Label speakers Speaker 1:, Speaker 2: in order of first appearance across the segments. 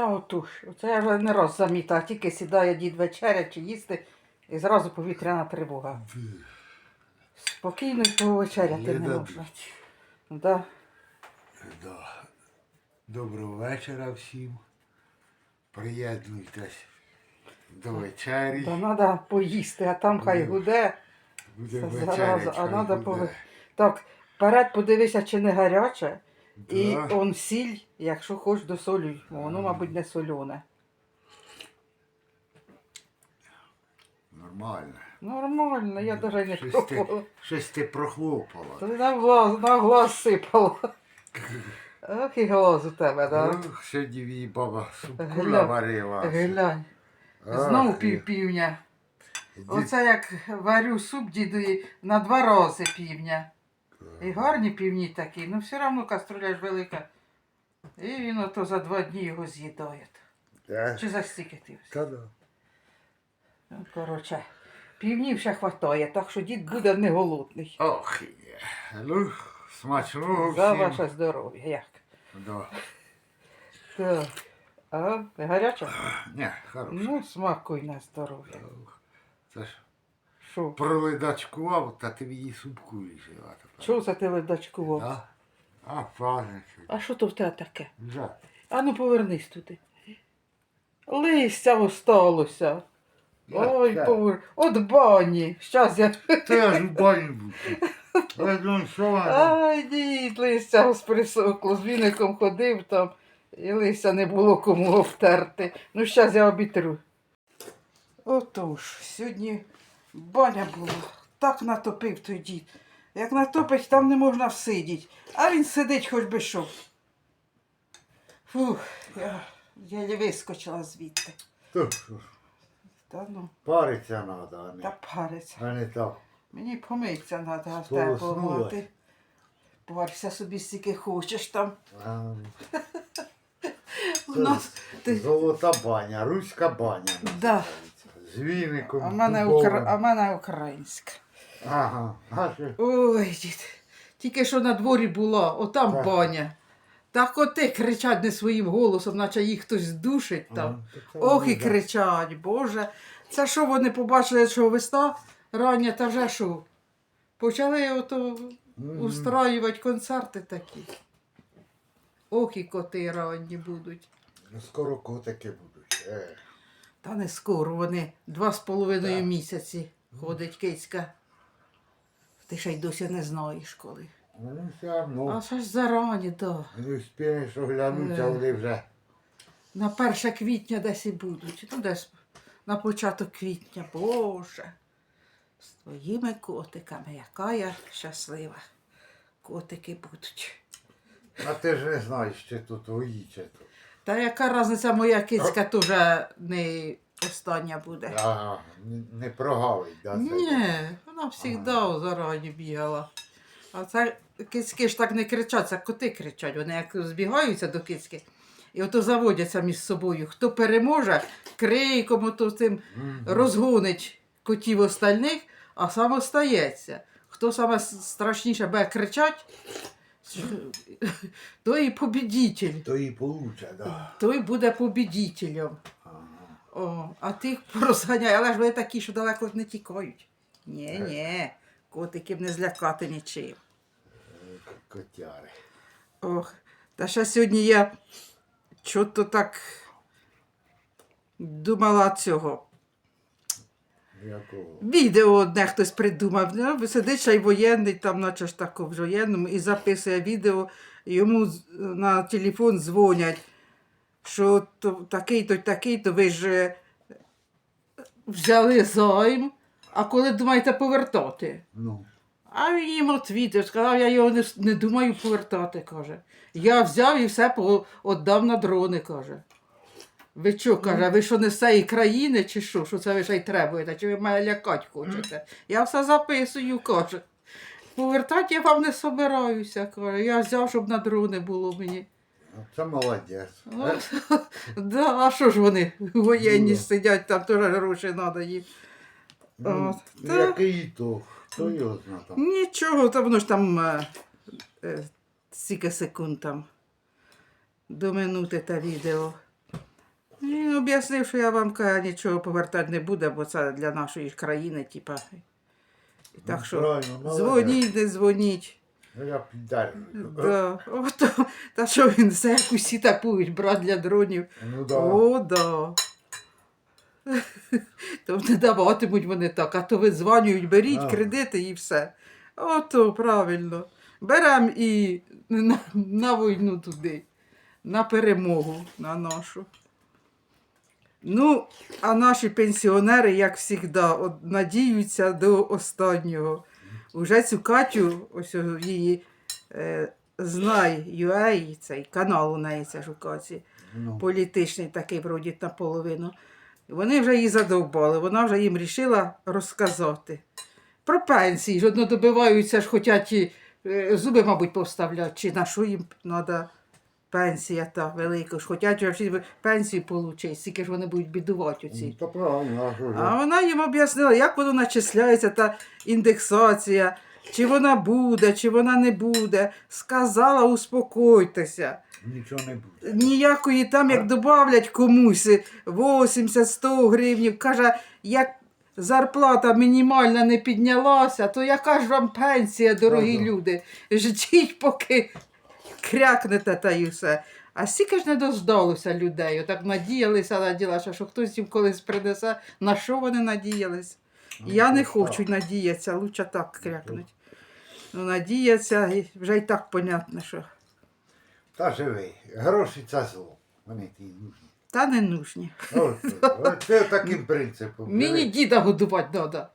Speaker 1: Та отуж. Оце я вже не раз замітила, тільки сідає дід вечеря чи їсти, і зразу повітряна тривога. Спокійно й повечеряти
Speaker 2: Не
Speaker 1: не можна. Да.
Speaker 2: Да. Доброго вечора всім. Приєднуйтесь до вечері.
Speaker 1: Та треба поїсти, а там хай
Speaker 2: Ну,
Speaker 1: гуде.
Speaker 2: Буде вечеря.
Speaker 1: зараза, а треба пове. Так, вперед подивися, чи не гаряче. І
Speaker 2: Да.
Speaker 1: он сіль, якщо хочеш досолюй, бо воно, мабуть, не солене.
Speaker 2: Нормально.
Speaker 1: Нормально, я навіть не
Speaker 2: Щось ти,
Speaker 1: пробувала.
Speaker 2: щось ти прохлопала.
Speaker 1: То на глаз, на глаз сипало. Ох і глаз у тебе, так?
Speaker 2: Ох, сьогодні її баба супку наварила.
Speaker 1: Глянь.
Speaker 2: Ах,
Speaker 1: Знову
Speaker 2: і-
Speaker 1: пів півня.
Speaker 2: дід-
Speaker 1: Оце як варю суп дідові на два рази півня. І гарні півні такі, ну все одно каструля ж велика. І він ото за два дні його з'їдає.
Speaker 2: Е,
Speaker 1: Чи за стільки ти?
Speaker 2: Та да.
Speaker 1: Ну, коротше, півнів ще хватає, так що дід буде не голодний.
Speaker 2: Ох, є. Ну, смачного
Speaker 1: За
Speaker 2: всім.
Speaker 1: ваше здоров'я. Як?
Speaker 2: Да.
Speaker 1: Так. А, гаряче?
Speaker 2: Ні, хорошо.
Speaker 1: Ну, смакуй на здоров'я.
Speaker 2: Це ж
Speaker 1: Що?
Speaker 2: проледачкував, та ти її супку лишила. тепер.
Speaker 1: Чого за ти ледачкував?
Speaker 2: Да? А, правильно.
Speaker 1: А що то в тебе таке?
Speaker 2: Вже.
Speaker 1: А ну повернись туди. Листя осталося. Ой,
Speaker 2: Яке?
Speaker 1: повер... От бані. Щас я.
Speaker 2: Я ж у бані був. Що вона?
Speaker 1: Ай, дід, листя ось присохло. З віником ходив там, і листя не було кому обтерти. Ну, щас я обітру. Отож, сьогодні баня була. Так натопив той дід. Як натопить, там не можна всидіти. А він сидить хоч би що. Фух, я, я вискочила звідти. Та ну,
Speaker 2: Париться треба, а
Speaker 1: та
Speaker 2: не,
Speaker 1: париться.
Speaker 2: а не так.
Speaker 1: Мені помиться треба в
Speaker 2: Полоснулась.
Speaker 1: тепло Парся собі стільки хочеш там.
Speaker 2: А,
Speaker 1: У нас ти...
Speaker 2: Золота баня, руська баня.
Speaker 1: Да.
Speaker 2: З віником.
Speaker 1: А в мене, укра... а в мене українська.
Speaker 2: Ага.
Speaker 1: Ой, дід. Тільки що на дворі була, отам
Speaker 2: Так.
Speaker 1: баня. Так коти кричать не своїм голосом, наче їх хтось душить там.
Speaker 2: А, то це
Speaker 1: Ох і кричать, Боже. Це що вони побачили, що весна рання, та вже що? Почали ото
Speaker 2: Мгм.
Speaker 1: устраювати концерти такі. Ох і коти ранні будуть.
Speaker 2: Ну, Скоро котики будуть. Е.
Speaker 1: Та не скоро вони два з половиною місяці ходить кицька. Ти ще й досі не знаєш коли.
Speaker 2: Ну, все
Speaker 1: А
Speaker 2: одно.
Speaker 1: що ж зарані, да.
Speaker 2: Не встигнеш оглянутися,
Speaker 1: Е.
Speaker 2: вони вже.
Speaker 1: На 1 квітня десь і будуть. Ну, десь на початок квітня, Боже. З твоїми котиками, яка я щаслива. Котики будуть.
Speaker 2: А ти ж не знаєш, чи то твої, чи то.
Speaker 1: Та яка різниця, моя кицька теж не остання буде.
Speaker 2: Ага, не- прогавить, да? це?
Speaker 1: Ні, вона завжди зарані бігала. А це кицьки ж так не кричать, це коти кричать. Вони як збігаються до кицьки. І ото заводяться між собою. Хто переможе, криком ото
Speaker 2: Мгм.
Speaker 1: розгонить котів остальних, а сам остається. Хто саме страшніше буде кричать, той і побідітель.
Speaker 2: То і получе, да.
Speaker 1: Той буде побідітелем. О, а тих розганяє, але ж вони такі, що далеко не тікають. Ні, ні, котиків не злякати нічим.
Speaker 2: Е, Котяри.
Speaker 1: Ох, та ще сьогодні я чого-то так думала цього. Відео одне хтось придумав. Ну, сидить ще й воєнний, там, наче ж тако в воєнному, і записує відео, йому на телефон дзвонять, що то, такий-то, такий-то, ви ж е, взяли займ, а коли думаєте повертати?
Speaker 2: Ну.
Speaker 1: А він їм відповідав, сказав, я його не, не думаю повертати, каже. Я взяв і все віддав на дрони, каже. Ви що, каже, ви що не з цієї країни, чи що? Що це ви ще й требуєте? Чи ви мене лякати хочете? Я все записую, каже. Повертати я вам не собираюся, каже. Я взяв, щоб на дрони було мені.
Speaker 2: Це молодець.
Speaker 1: Ну, да, а що ж вони воєнні
Speaker 2: Ну.
Speaker 1: сидять, там теж гроші треба їм.
Speaker 2: Ну,
Speaker 1: От, та-
Speaker 2: який то? Хто його знає там?
Speaker 1: Нічого, та воно ж там е, е, стільки секунд там. До минути те відео. Він об'яснив, що я вам нічого повертати не буде, бо це для нашої країни, типа. І так
Speaker 2: Ну,
Speaker 1: що
Speaker 2: правильно, молодець.
Speaker 1: дзвоніть, не дзвоніть.
Speaker 2: Ну я піддержую.
Speaker 1: Да. Ото, та що він все як усі тапують, брат для дронів.
Speaker 2: Ну да.
Speaker 1: О, да. То не даватимуть вони так, а то видзванюють, беріть
Speaker 2: Ага.
Speaker 1: кредити і все. Ото правильно. Беремо і на, на війну туди, на перемогу на нашу. Ну, а наші пенсіонери, як завжди, надіються до останнього. Уже цю Катю, ось її е, знай UA, цей канал у неї це ж у Каті
Speaker 2: Ну,
Speaker 1: політичний такий, вроді, наполовину. Вони вже її задовбали, вона вже їм рішила розказати. Про пенсії. ж одно добиваються ж, хочуть і, е, зуби, мабуть, повставляти, чи на що їм треба пенсія та велика. ж Хочуть всі пенсію отримати, скільки ж вони будуть бідувати оці.
Speaker 2: то правильно, а
Speaker 1: вона їм об'яснила, як воно начисляється, та індексація, чи вона буде, чи вона не буде. Сказала, успокойтеся.
Speaker 2: Нічого не буде.
Speaker 1: Ніякої там, як добавлять комусь 80-100 гривнів, каже, як зарплата мінімальна не піднялася, то яка ж вам пенсія, дорогі
Speaker 2: Ага.
Speaker 1: люди? Ждіть, поки крякнете та й усе. А стільки ж не дождалося людей. Отак надіялися, надіялися, що хтось їм колись принесе. На що вони надіялись? Я не хочу надіятися, лучше так крякнуть. Ну, надіяться, і вже й так понятно, що.
Speaker 2: Та живи. Гроші це зло. Вони ті нужні.
Speaker 1: Та не нужні.
Speaker 2: От, це таким принципом.
Speaker 1: Мені діда годувати треба.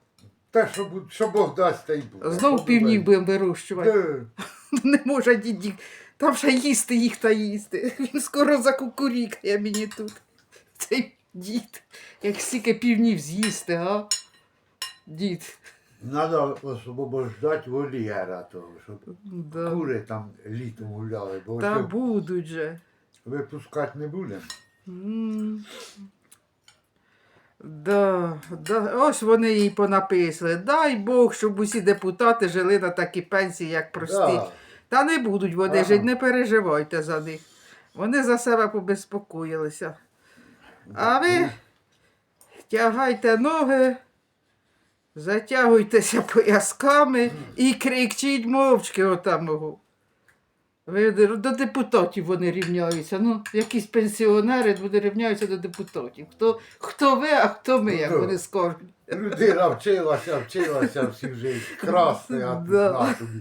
Speaker 2: Та що, що Бог дасть, та й буде.
Speaker 1: Знов півнів
Speaker 2: буде?
Speaker 1: будемо вирощувати. Не може дідік. Там ще їсти їх та їсти. Він скоро закукурікає мені тут. Цей дід. Як стільки півнів з'їсти, а? Дід.
Speaker 2: Надо освобождати вольєра того, щоб
Speaker 1: Да.
Speaker 2: кури там літом гуляли, бо
Speaker 1: Та
Speaker 2: ось
Speaker 1: будуть же.
Speaker 2: випускати не будемо.
Speaker 1: М. Да, да, ось вони їй понаписали. Дай Бог, щоб усі депутати жили на такі пенсії, як прості.
Speaker 2: Да.
Speaker 1: Та не будуть вони
Speaker 2: Ага.
Speaker 1: жити, не переживайте за них. Вони за себе побезпокоїлися. А ви тягайте ноги, затягуйтеся поясками і кричіть мовчки отамого. Ви до депутатів вони рівняються. Ну, якісь пенсіонери вони рівняються до депутатів. Хто, хто ви, а хто ми, як
Speaker 2: Ну,
Speaker 1: вони скажуть.
Speaker 2: Людина вчилася, вчилася всю життя красти, а тут
Speaker 1: Да.
Speaker 2: на тобі.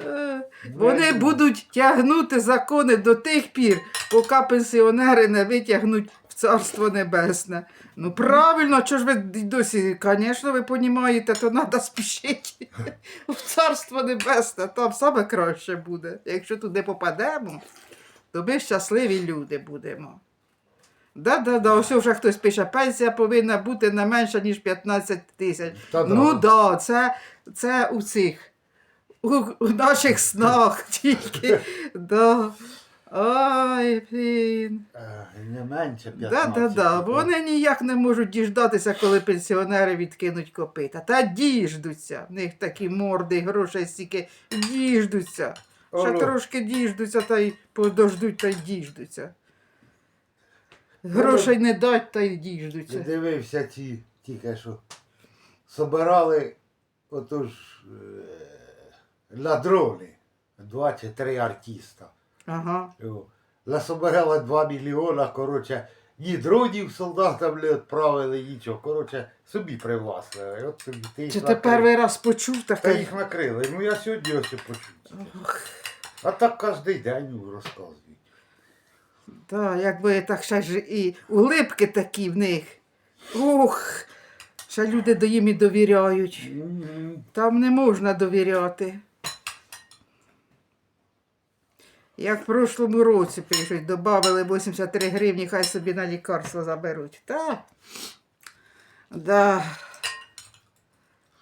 Speaker 1: Е, Вони будуть тягнути закони до тих пір, поки пенсіонери не витягнуть в Царство Небесне. Ну правильно, що ж ви досі, звісно, ви розумієте, то треба спішити в Царство Небесне, там саме краще буде. Якщо туди попадемо, то ми щасливі люди будемо. Да-да-да, ось вже хтось пише, пенсія повинна бути не менша, ніж 15 тисяч.
Speaker 2: Да.
Speaker 1: Ну да, це, це у цих, у, наших снах тільки. Да. Ай, блін.
Speaker 2: Не менше 15.
Speaker 1: Да-да-да. Вони ніяк не можуть діждатися, коли пенсіонери відкинуть копита. Та діждуться. В них такі морди, грошей стільки діждуться. Ще трошки діждуться, та й подождуть, та й діждуться. Грошей не дать, та й
Speaker 2: Я
Speaker 1: діждуться.
Speaker 2: дивився ті тільки що. Собирали отож е, чи три артиста.
Speaker 1: Ага.
Speaker 2: Насобирали 2 мільйона, коротше, ні дронів солдатам не відправили, нічого. Коротше, собі привласнили. От собі ти їх
Speaker 1: Чи ти
Speaker 2: накрив.
Speaker 1: перший раз почув
Speaker 2: Та
Speaker 1: таке?
Speaker 2: їх накрили. Ну я сьогодні ось і почув. А так кожен день розказують.
Speaker 1: Так, якби так ще ж і улипки такі в них. Ух, ще люди до їм і довіряють. Там не можна довіряти. Як в прошлому році пишуть, додали 83 гривні, хай собі на лікарство заберуть. Так. Да.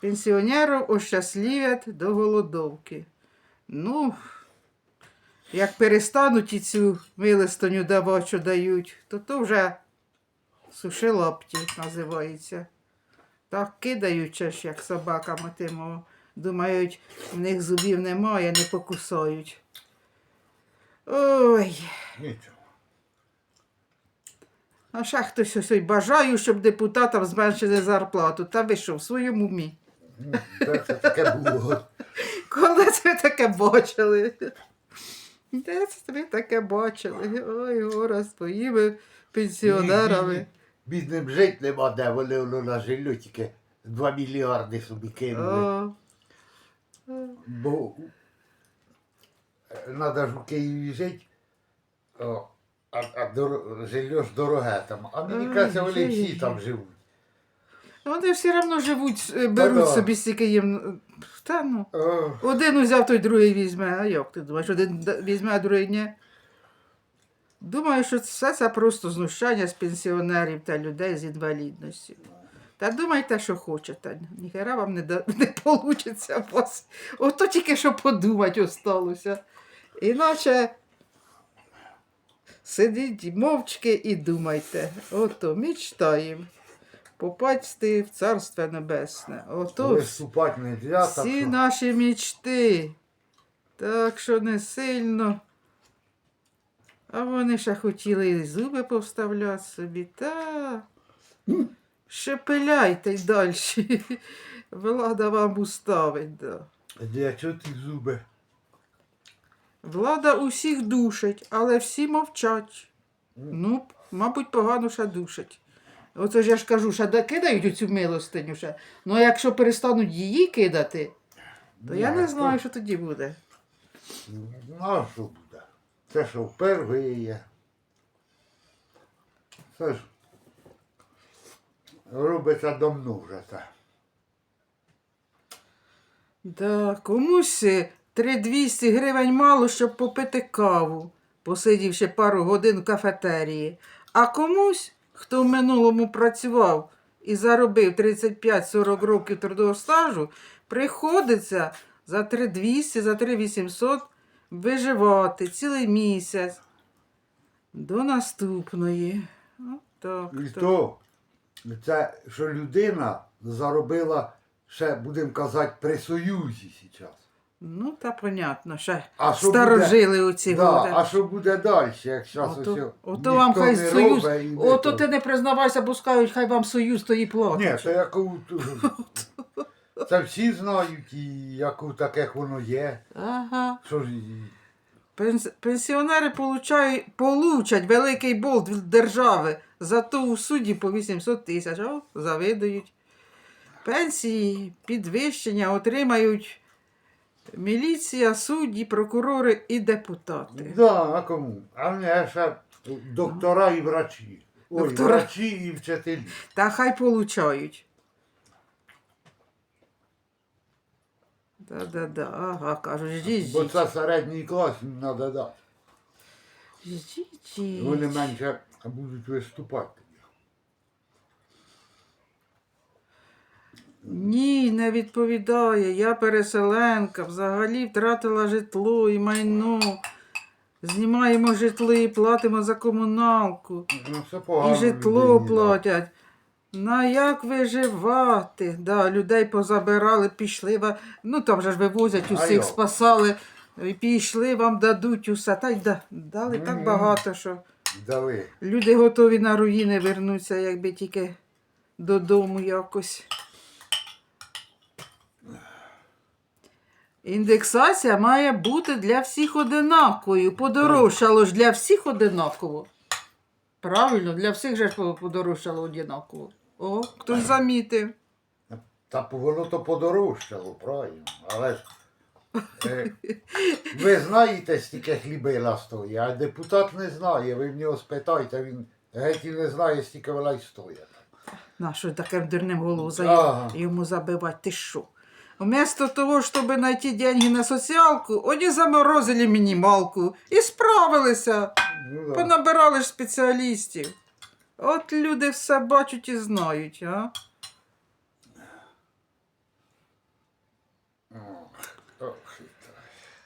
Speaker 1: Пенсіонерів ощасливять до голодовки. Ну, як перестануть і цю милостиню давати, що дають, то то вже суши лапті називається. Так кидають ж, як собакам тимо. Думають, в них зубів немає, не покусають. Ой,
Speaker 2: Нічого.
Speaker 1: А ще хтось ось ой бажаю, щоб депутатам зменшили зарплату. Та ви що, в своєму умі?
Speaker 2: Ну, це таке було?
Speaker 1: Коли це ви таке бачили? Де це ви таке бачили? Ой, гора з твоїми пенсіонерами.
Speaker 2: Бідним жити нема де, вони воно на жилье тільки 2 мільярди собі кинули.
Speaker 1: О,
Speaker 2: Бо треба ж у Києві жити, о, а, а дор... жилье ж дороге там. А мені кажеться, вони всі там живуть.
Speaker 1: Вони все одно живуть, е, беруть
Speaker 2: Та-да.
Speaker 1: собі стільки їм. Та ну.
Speaker 2: О,
Speaker 1: Один узяв, той другий візьме. А як ти думаєш, один да- візьме, а другий ні? Думаю, що все це просто знущання з пенсіонерів та людей з інвалідністю. Та думайте, що хочете. Ніхера вам не, да- не у вас. Ото тільки що подумати осталося. Іначе сидіть мовчки і думайте. Ото мечтаємо. Попасти в Царство Небесне. Ото
Speaker 2: виступати не можна, так
Speaker 1: всі
Speaker 2: що...
Speaker 1: наші мічти. Так що не сильно. А вони ще хотіли і зуби повставляти собі. Та шепеляйте й далі. Влада вам уставить. Да.
Speaker 2: Де, чого ти зуби?
Speaker 1: Влада усіх душить, але всі мовчать. Ну, мабуть, погано ще душить. Оце ж я ж кажу, ще да- кидають оцю милостиню ще. Ну а якщо перестануть її кидати, то я
Speaker 2: Ні,
Speaker 1: не знаю, що тоді буде.
Speaker 2: Ну, а що буде? Це що впервые. Це ж робиться давно вже так.
Speaker 1: Да, комусь е, 3200 гривень мало, щоб попити каву, посидівши пару годин в кафетерії. А комусь, хто в минулому працював і заробив 35-40 років трудового стажу, приходиться за 3200, за 3800 виживати цілий місяць до наступної. От так,
Speaker 2: І
Speaker 1: так.
Speaker 2: то, це, що людина заробила ще, будемо казати, при Союзі зараз.
Speaker 1: Ну, та понятно, ще
Speaker 2: А що
Speaker 1: старожили оці
Speaker 2: Да,
Speaker 1: годи.
Speaker 2: а що буде далі, як зараз
Speaker 1: Ото,
Speaker 2: ось
Speaker 1: ото вам хай
Speaker 2: не
Speaker 1: союз. Ото ти не признавайся, бо скажуть, хай вам союз то і
Speaker 2: Ні,
Speaker 1: платить.
Speaker 2: це яку це всі знають, і яку таких воно є.
Speaker 1: Ага.
Speaker 2: Що ж і-
Speaker 1: Пенс- Пенсіонери получають, получать великий болт від держави, зато у суді по 800 тисяч. О, завидують. Пенсії, підвищення отримають міліція, судді, прокурори і депутати.
Speaker 2: Да, а кому? А мене ще доктора і врачі. Ой,
Speaker 1: Доктора.
Speaker 2: врачі і вчителі.
Speaker 1: Та хай получають. Да-да-да, ага, кажуть, ждіть,
Speaker 2: Бо це середній клас їм треба дати.
Speaker 1: Ждіть,
Speaker 2: Вони менше будуть виступати.
Speaker 1: Ні, не відповідає. Я переселенка, взагалі втратила житло і майно. Знімаємо житло і платимо за комуналку.
Speaker 2: Ну, все погано.
Speaker 1: І житло
Speaker 2: людині, да.
Speaker 1: платять. На як виживати? Да, людей позабирали, пішли. ва- Ну там же ж вивозять усіх, спасали. І пішли, вам дадуть усе. Та й да, дали так
Speaker 2: Мгм.
Speaker 1: багато, що
Speaker 2: Дали.
Speaker 1: люди готові на руїни вернутися, якби тільки додому якось. Індексація має бути для всіх одинаковою. Подорожчало ж для всіх одинаково. Правильно, для всіх же ж подорожчало одинаково. О, хтось замітив.
Speaker 2: Та воно то подорожчало, правильно. Але ж е, ви знаєте, стільки хлібила стоїть, а депутат не знає. Ви в нього спитайте, він геть і не знає, стільки вона й стоїть.
Speaker 1: На що таким дурним голову
Speaker 2: Ага.
Speaker 1: йому забивати? Ти що? Вместо того, чтобы найти деньги на соціалку, вони заморозили мінімалку і справилися.
Speaker 2: Ну, да.
Speaker 1: Понабирали ж спеціалістів. От люди все бачать і знають, а?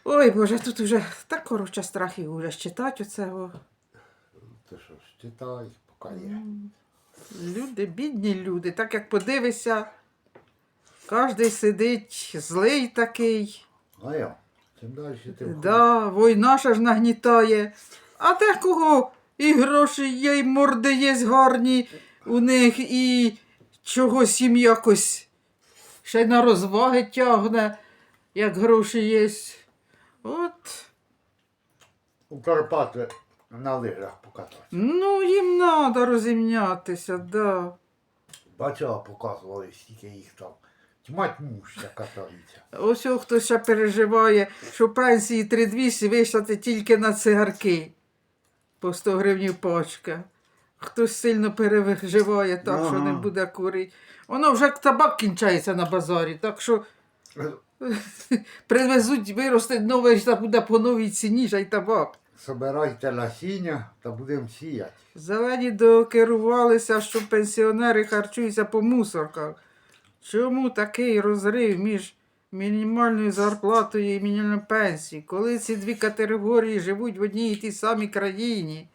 Speaker 1: Ой, Боже, тут уже так коротше страхів уже читати оцього.
Speaker 2: Ти що ж, читай, поки є.
Speaker 1: Люди, бідні люди, так як подивишся, кожен сидить злий такий.
Speaker 2: А я, чим далі тим.
Speaker 1: Да, війна ще ж нагнітає. А декого І гроші є, і морди є гарні у них, і чогось їм якось ще й на розваги тягне, як гроші є. От,
Speaker 2: У Карпати на лижах покататися.
Speaker 1: ну їм треба розімнятися, да.
Speaker 2: Бачила, показували, скільки їх там. Тьма тьмуща катаються.
Speaker 1: Ось хто ще переживає, що пенсії 3200 вийшли тільки на цигарки по 100 гривень пачка. Хтось сильно переживає так, що не буде курити. Воно вже табак кінчається на базарі, так що привезуть, виросте новий, та буде по новій ціні, й табак.
Speaker 2: Собирайте насіння та будемо сіяти.
Speaker 1: Зелені докерувалися, що пенсіонери харчуються по мусорках. Чому такий розрив між мінімальною зарплатою і мінімальною пенсією, коли ці дві категорії живуть в одній і тій самій країні?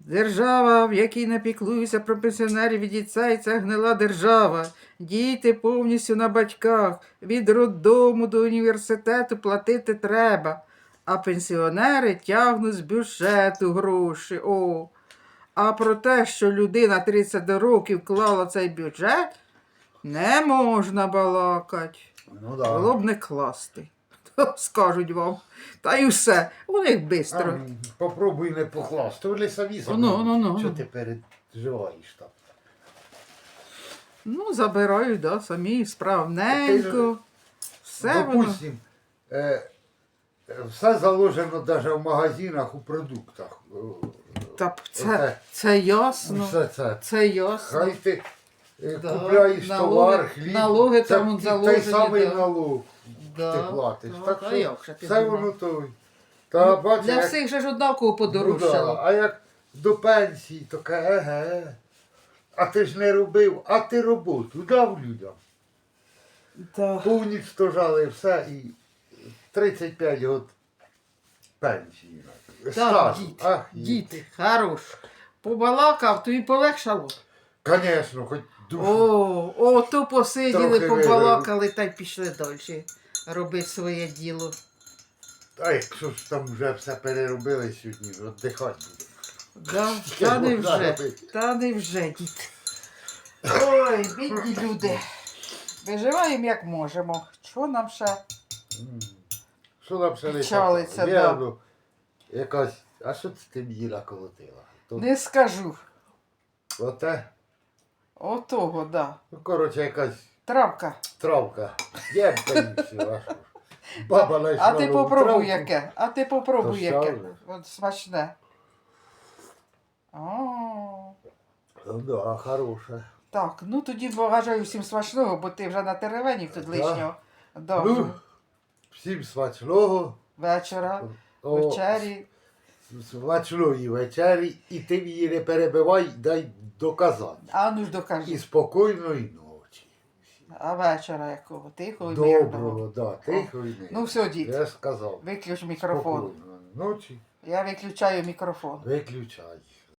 Speaker 1: Держава, в якій не піклуються про пенсіонерів і дітей, це гнила держава. Діти повністю на батьках. Від роддому до університету платити треба. А пенсіонери тягнуть з бюджету гроші. О. А про те, що людина 30 років клала цей бюджет, не можна балакати.
Speaker 2: Ну да.
Speaker 1: Було б не класти. То скажуть вам. Та й усе. У них бистро.
Speaker 2: попробуй не покласти. Вони самі
Speaker 1: Ну, ну, ну,
Speaker 2: Що
Speaker 1: ну.
Speaker 2: ти переживаєш там?
Speaker 1: Ну, забирають, да, самі справненько. Все воно.
Speaker 2: Допустим, е, все заложено навіть в магазинах у продуктах. Е,
Speaker 1: Та це,
Speaker 2: Оце.
Speaker 1: це ясно.
Speaker 2: Все це.
Speaker 1: Це ясно.
Speaker 2: Хай ти
Speaker 1: Да,
Speaker 2: купляєш
Speaker 1: налоги-
Speaker 2: товар, хліб,
Speaker 1: налоги
Speaker 2: це
Speaker 1: там заложені,
Speaker 2: той самий
Speaker 1: да.
Speaker 2: налог
Speaker 1: Да.
Speaker 2: ти платиш.
Speaker 1: Ну,
Speaker 2: так
Speaker 1: а
Speaker 2: що
Speaker 1: як же ти
Speaker 2: все
Speaker 1: думав?
Speaker 2: воно той. Та, бачиш,
Speaker 1: Для
Speaker 2: як-
Speaker 1: всіх же ж однаково
Speaker 2: ну, да,
Speaker 1: подорожчало.
Speaker 2: а як до пенсії, то каже, еге. А ти ж не робив, а ти роботу дав людям.
Speaker 1: Да.
Speaker 2: Поунічтожали все і 35 год пенсії.
Speaker 1: Так,
Speaker 2: Стажу.
Speaker 1: діти,
Speaker 2: Ах,
Speaker 1: діти, хорош. Побалакав, тобі полегшало.
Speaker 2: Звісно, хоч душу.
Speaker 1: О, о, то посиділи,
Speaker 2: Трохи
Speaker 1: побалакали та й пішли далі. Робити своє діло.
Speaker 2: А якщо ж там вже все переробили сьогодні, віддихати.
Speaker 1: Да? Та не вже, та не вже, діти. Ой, бідні люди. Виживаємо як можемо. Що нам ще?
Speaker 2: Що нам ще не
Speaker 1: Печалиться,
Speaker 2: хватало?
Speaker 1: да.
Speaker 2: Ну, Якась, а що це ти мені наколотила? То,
Speaker 1: Не скажу.
Speaker 2: Оте,
Speaker 1: Отого, да.
Speaker 2: ну коротше, якась
Speaker 1: Травка.
Speaker 2: травка. А що ж. Баба знайшла
Speaker 1: А ти
Speaker 2: нову
Speaker 1: попробуй
Speaker 2: травку.
Speaker 1: яке. А ти попробуй
Speaker 2: То
Speaker 1: яке.
Speaker 2: що?
Speaker 1: От смачне. О,
Speaker 2: Ну, да, хороше.
Speaker 1: так, ну тоді бажаю всім смачного, бо ти вже на теревені тут
Speaker 2: Да.
Speaker 1: лишнього. До
Speaker 2: Ну, всім смачного.
Speaker 1: вечора,
Speaker 2: О,
Speaker 1: вечері.
Speaker 2: Смачної вечері. І ти її не перебивай, дай доказати.
Speaker 1: А ну ж
Speaker 2: І
Speaker 1: докажи.
Speaker 2: спокійної ночі.
Speaker 1: А вечора якого? Тихого і мирного.
Speaker 2: Доброго, да, тихо і не.
Speaker 1: Ну все, дід,
Speaker 2: Я сказав.
Speaker 1: виключ мікрофон.
Speaker 2: Спокійної ночі
Speaker 1: Я виключаю мікрофон.
Speaker 2: виключай.